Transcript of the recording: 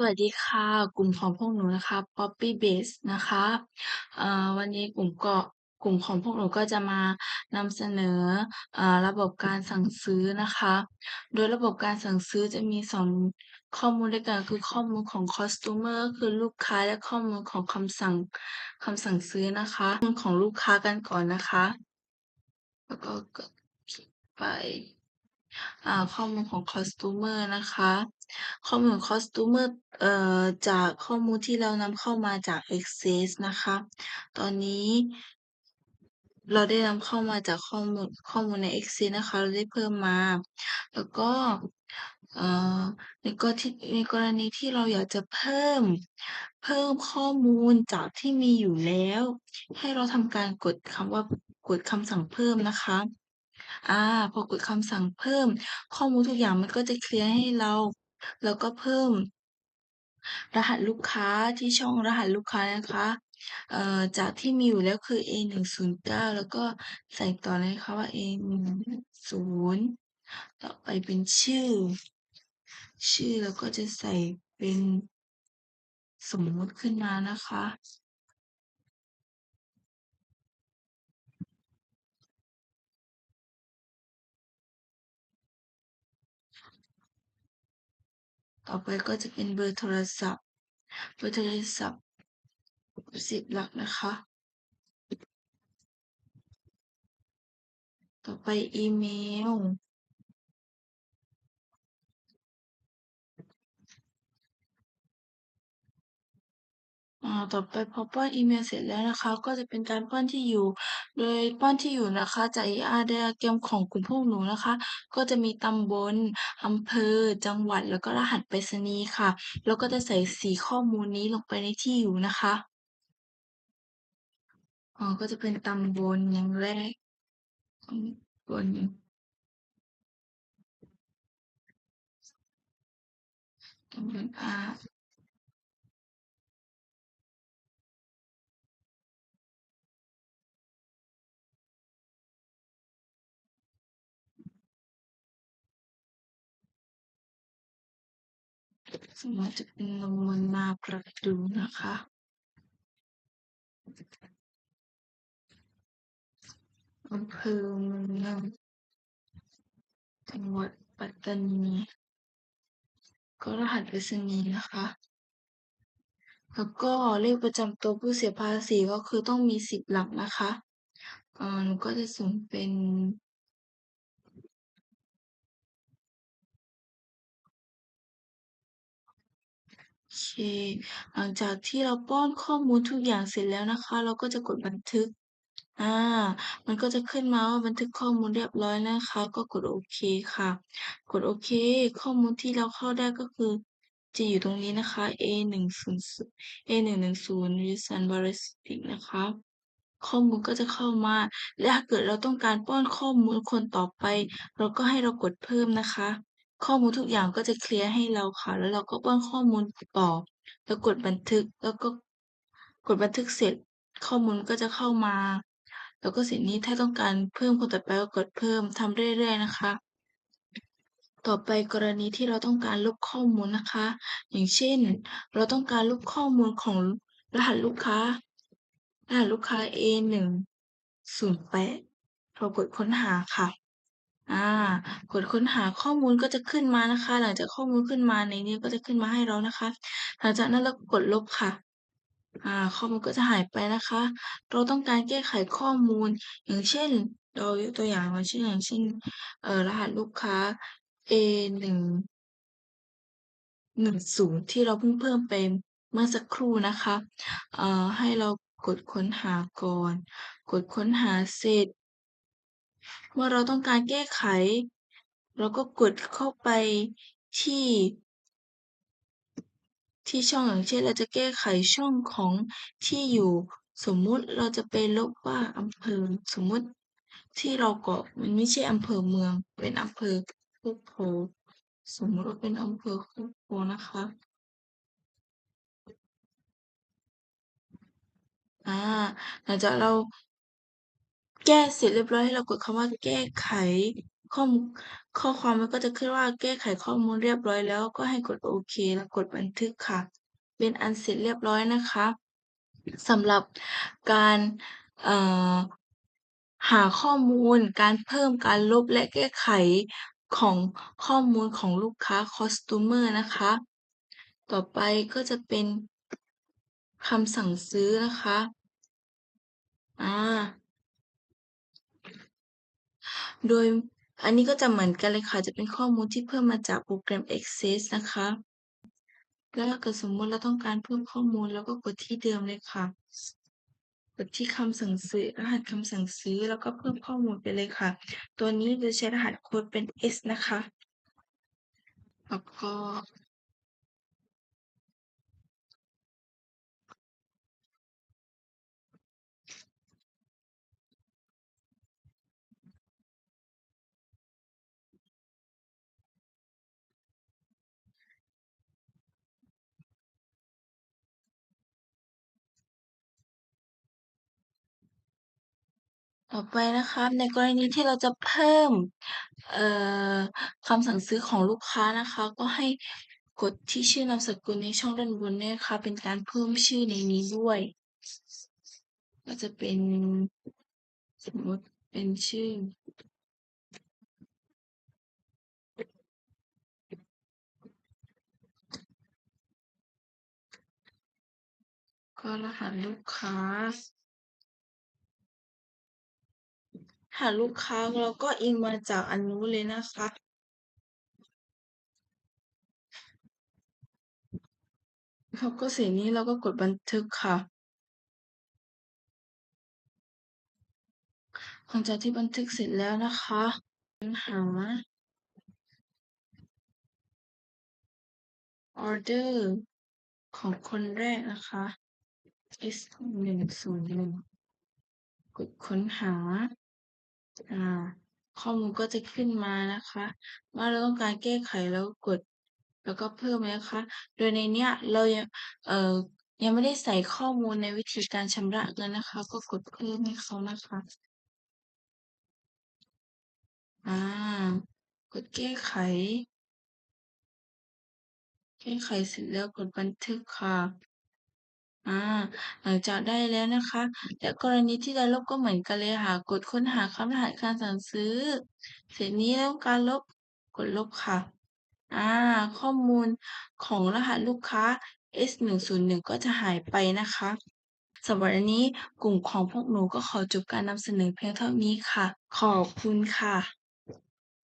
สวัสดีค่ะ กลุ่มของพวกหนูนะคะ Poppy Base นะคะวันนี้กลุ่มก็กลุ่มของพวกหนูก็จะมานำเสนออระบบการสั่งซื้อนะคะ โดยระบบการสั่งซื้อจะมี2ข้อมูลด้วยกันคือข้อมูลของ Customer คือลูกค้าและข้อมูลของคำสั่งคำสั่งซื้อนะคะข้อมูลของลูกค้ากันก่อนนะคะ แล้วก็ไป ข้อมูลของ Customer นะคะ ข้อมูลของ Customer เอ่อจากข้อมูลที่เรานำเข้ามาจาก Access นะคะ ตอนนี้เราได้นำเข้ามาจากข้อมูลข้อมูลใน Access นะคะ เราได้เพิ่มมา แล้วก็เอ่อในกรณีในกรณีที่เราอยากจะเพิ่ม เพิ่มข้อมูลจากที่มีอยู่แล้ว ให้เราทำการกดคำว่ากดคำสั่งเพิ่มนะคะ อา พอกดคำสั่งเพิ่ม ข้อมูลทุกอย่างมันก็จะเคลียร์ให้เรา แล้วก็เพิ่ม รหัสลูกค้าที่ช่องรหัสลูกค้านะคะ เอ่อ จากที่มีอยู่แล้วคือ A109 แล้วก็ใส่ต่อเลยนะคะว่า A110 ต่อไปเป็นชื่อ ชื่อเราก็จะใส่เป็น สมมุติขึ้นมานะคะ ต่อไปก็จะเป็นเบอร์โทรศัพท์ เบอร์โทรศัพท์สิบหลักนะคะ ต่อไปอีเมล อต่อไปพอป้อนอีเมลเสร็จแล้วนะคะ ก็จะเป็นการป้อนที่อยู่ โดยป้อนที่อยู่นะคะจาก ER Diagram ของกลุ่มพวกหนูนะคะ ก็จะมีตำบลอำเภอ จังหวัดแล้วก็รหัสไปรษณีย์ค่ะ แล้วก็จะใส่4ข้อมูลนี้ลงไปในที่อยู่นะคะอ๋อก็จะเป็นตำบลอย่างแรกตำบลตำบลอา ส่วนมาจะเป็นตำบลนาประดูนะคะ อำเภอเมืองจังหวัดปัตตานี ก็รหัสไปรษณีย์นะคะ แล้วก็เลขประจำตัวผู้เสียภาษีก็คือต้องมี10หลักนะคะอ่อหนูก็จะสุ่มเป็น โอเค หลังจากที่เราป้อนข้อมูลทุกอย่างเสร็จแล้วนะคะ เราก็จะกดบันทึก อ่า มันก็จะขึ้นมาว่าบันทึกข้อมูลเรียบร้อยนะคะ ก็กดโอเคค่ะ กดโอเค ข้อมูลที่เราเข้าได้ก็คือ จะอยู่ตรงนี้นะคะ A10 A110 Wilson Ballistic นะคะ ข้อมูลก็จะเข้ามา และถ้าเกิดเราต้องการป้อนข้อมูลคนต่อไป เราก็ให้เรากดเพิ่มนะคะ ข้อมูลทุกอย่างก็จะเคลียร์ให้เราค่ะ แล้วเราก็ป้อนข้อมูลต่อ แล้วกดบันทึก แล้วก็กดบันทึกเสร็จ ข้อมูลก็จะเข้ามา แล้วก็เสร็จนี้ถ้าต้องการเพิ่มคนต่อไปก็กดเพิ่มทำเรื่อย ๆ นะคะ ต่อไปกรณีที่เราต้องการลบข้อมูลนะคะ อย่างเช่น เราต้องการลบข้อมูลของรหัสลูกค้า รหัสลูกค้า A108 เรากดค้นหาค่ะ อา กดค้นหาข้อมูลก็จะขึ้นมานะคะ หลังจากข้อมูลขึ้นมาในนี้ก็จะขึ้นมาให้เรานะคะ หลังจากนั้นเรากดลบค่ะ อ่า ข้อมูลก็จะหายไปนะคะ เราต้องการแก้ไขข้อมูล อย่างเช่น เรายกตัวอย่างมาเช่นอย่างเช่น เอ่อ รหัสลูกค้า A110 ที่เราเพิ่งเพิ่มไปเมื่อสักครู่นะคะ เอ่อ ให้เรากดค้นหาก่อน กดค้นหาเสร็จ เมื่อเราต้องการแก้ไข เราก็กดเข้าไปที่ ที่ช่องอย่างเช่นเราจะแก้ไขช่องของที่อยู่ สมมุติเราจะไปลบว่าอำเภอสมมุติที่เรากรอกมันไม่ใช่อำเภอเมือง เป็นอำเภอโคกโพสมมติว่าเป็นอำเภอโคกโพนะคะอ่าหลังจากเรา แก้เสร็จเรียบร้อยให้เรากดคำว่าแก้ไขข้อมข้อความมันก็จะขึ้นว่าแก้ไขข้อมูลเรียบร้อยแล้วก็ให้กดโอเค แล้วกดบันทึกค่ะ เป็นอันเสร็จเรียบร้อยนะคะสำหรับการหาข้อมูลการเพิ่มการลบและแก้ไขของข้อมูลของลูกค้า Customer นะคะ ต่อไปก็จะเป็นคำสั่งซื้อนะคะ อ่า โดยอันนี้ก็จะเหมือนกันเลยค่ะ จะเป็นข้อมูลที่เพิ่มมาจากโปรแกรม Access นะคะ แล้วถ้าเกิดสมมติเราต้องการเพิ่มข้อมูลเราก็กดที่เดิมเลยค่ะ กดที่คำสั่งซื้อรหัสคำสั่งซื้อแล้วก็เพิ่มข้อมูลไปเลยค่ะ ตัวนี้จะใช้รหัสโคดเป็น S นะคะ แล้วก็ ต่อไปนะคะในกรณีที่เราจะเพิ่มคำสั่งซื้อของลูกค้านะคะ ก็ให้กดที่ชื่อนามสกุลในช่องด้านบนเนี่ยค่ะ เป็นการเพิ่มชื่อในนี้ด้วย ก็จะเป็นสมมติเป็นชื่อก็รหัสลูกค้า หัสลูกค้าเราก็อิงมาจากอันนู้นเลยนะคะแล้วก็เสร็จนี้เราก็กดบันทึกค่ะ หลังจากที่บันทึกเสร็จแล้วนะคะค้นหาออร์เดอร์ของคนแรกนะคะ S101 กดค้นหา อ่า ข้อมูลก็จะขึ้นมานะคะ ว่าเราต้องการแก้ไขแล้วกด แล้วก็เพิ่มนะคะ โดยในเนี้ยเรายังเอ่อยังไม่ได้ใส่ข้อมูลในวิธีการชำระเงินนะคะ ก็กดเพิ่มให้เขานะคะอ่ากดแก้ไข แก้ไขเสร็จแล้วกดบันทึกค่ะ อา หลังจากได้แล้วนะคะ และกรณีที่จะลบก็เหมือนกันเลยค่ะ กดค้นหาคำรหัสการสั่งซื้อ เสร็จนี้แล้วการลบ กดลบค่ะ อ่า ข้อมูลของรหัสลูกค้า S101 ก็จะหายไปนะคะสำหรับวันนี้กลุ่มของพวกหนูก็ขอจบการนำเสนอเพียงเท่านี้ค่ะ ขอบคุณค่ะ